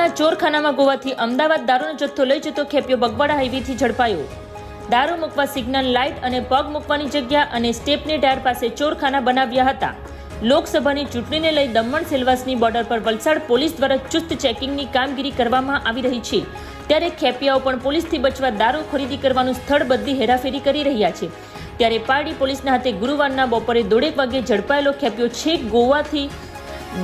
પાટણમાં ચોરખાનામાં ગોવાથી અમદાવાદ દારૂનો જથ્થો લઈ જતો ખેપિયો બગવાડા હાઈવેથી ઝડપાયો. દારૂ મૂકવા સિગ્નલ લાઇટ અને પગ મૂકવાની જગ્યા અને સ્ટેપની ટાયર પાસે ચોરખાના બનાવ્યા હતા. લોકસભાની ચૂંટણીને લઈ દમણ સેલવાસની બોર્ડર પર વલસાડ પોલીસ દ્વારા ચુસ્ત ચેકિંગની કામગીરી કરવામાં આવી રહી છે. ત્યારે ખેપિયાઓ પણ પોલીસથી બચવા દારૂ ખરીદી કરવાનું સ્થળ બદલી હેરાફેરી કરી રહ્યા છે. ત્યારે પારડી પોલીસના હાથે ગુરુવારના બપોરે દોઢેક વાગે ઝડપાયેલો ખેપિયો છેક ગોવાથી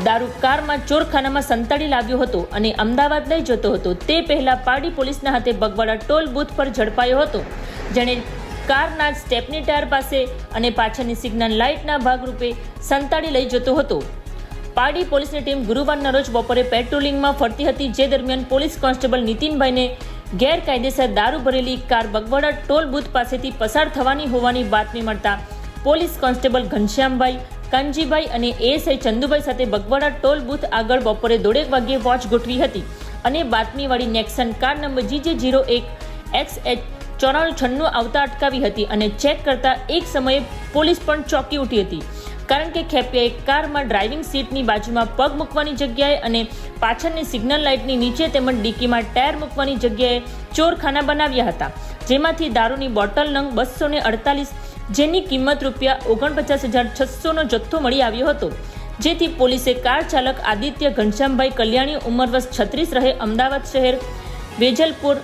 દારૂ કારમાં ચોરખાનામાં સંતાડી લાવ્યો હતો અને અમદાવાદ લઈ જતો હતો. તે પહેલા પારડી પોલીસના હાથે બગવાડા ટોલ બૂથ પર ઝડપાયો હતો. જેણે કારના સ્ટેપની ટાયર પાસે અને પાછળની સિગ્નલ લાઇટના ભાગરૂપે સંતાડી લઈ જતો હતો. પારડી પોલીસની ટીમ ગુરુવારના રોજ બપોરે પેટ્રોલિંગમાં ફરતી હતી. જે દરમિયાન પોલીસ કોન્સ્ટેબલ નીતિનભાઈને ગેરકાયદેસર દારૂ ભરેલી કાર બગવાડા ટોલ બૂથ પાસેથી પસાર થવાની હોવાની બાતમી મળતા પોલીસ કોન્સ્ટેબલ ઘનશ્યામભાઈ કાનજીભાઈ અને એએસઆઈ ચંદુભાઈ સાથે બગવાડા ટોલ બૂથ આગળ બપોરે દોઢેક વાગ્યે વોચ ગોઠવી હતી. અને બાતમીવાળી Nexon car number GJ zero એક એક્સ એચ ચોરાણું છન્નું આવતા અટકાવી હતી અને ચેક કરતા એક સમયે પોલીસ પણ ચોંકી ઉઠી હતી. કારણ કે ખેપિયાએ કારમાં ડ્રાઇવિંગ સીટની બાજુમાં પગ મૂકવાની જગ્યાએ અને પાછળની સિગ્નલ લાઇટની નીચે તેમજ ડીકીમાં ટાયર મૂકવાની જગ્યાએ ચોરખાના બનાવ્યા હતા. જેમાંથી દારૂની બોટલ નંગ બસો ને અડતાલીસ જેની કિંમત રૂપિયા ઓગણપચાસ હજાર છસોનો જથ્થો મળી આવ્યો હતો. જેથી પોલીસે કાર ચાલક આદિત્ય ઘનશ્યામભાઈ કલ્યાણી ઉંમર વર્ષ છત્રીસ રહે અમદાવાદ શહેર વેજલપુર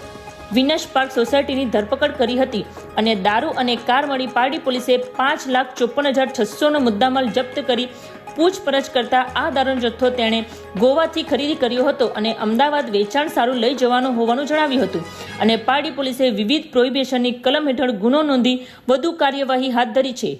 વિનશ પાર્ક સોસાયટીની ધરપકડ કરી હતી અને દારૂ અને કાર મળી પારડી પોલીસે પાંચ લાખ ચોપન હજાર છસોનો મુદ્દામાલ જપ્ત કરી પૂછપરછ કરતા આ દારૂનો જથ્થો તેણે ગોવાથી ખરીદી કર્યો હતો અને અમદાવાદ વેચાણ સારું લઈ જવાનો હોવાનું જણાવ્યું હતું. અને પારડી પોલીસે વિવિધ પ્રોહિબિશનની કલમ હેઠળ ગુનો નોંધી વધુ કાર્યવાહી હાથ ધરી છે.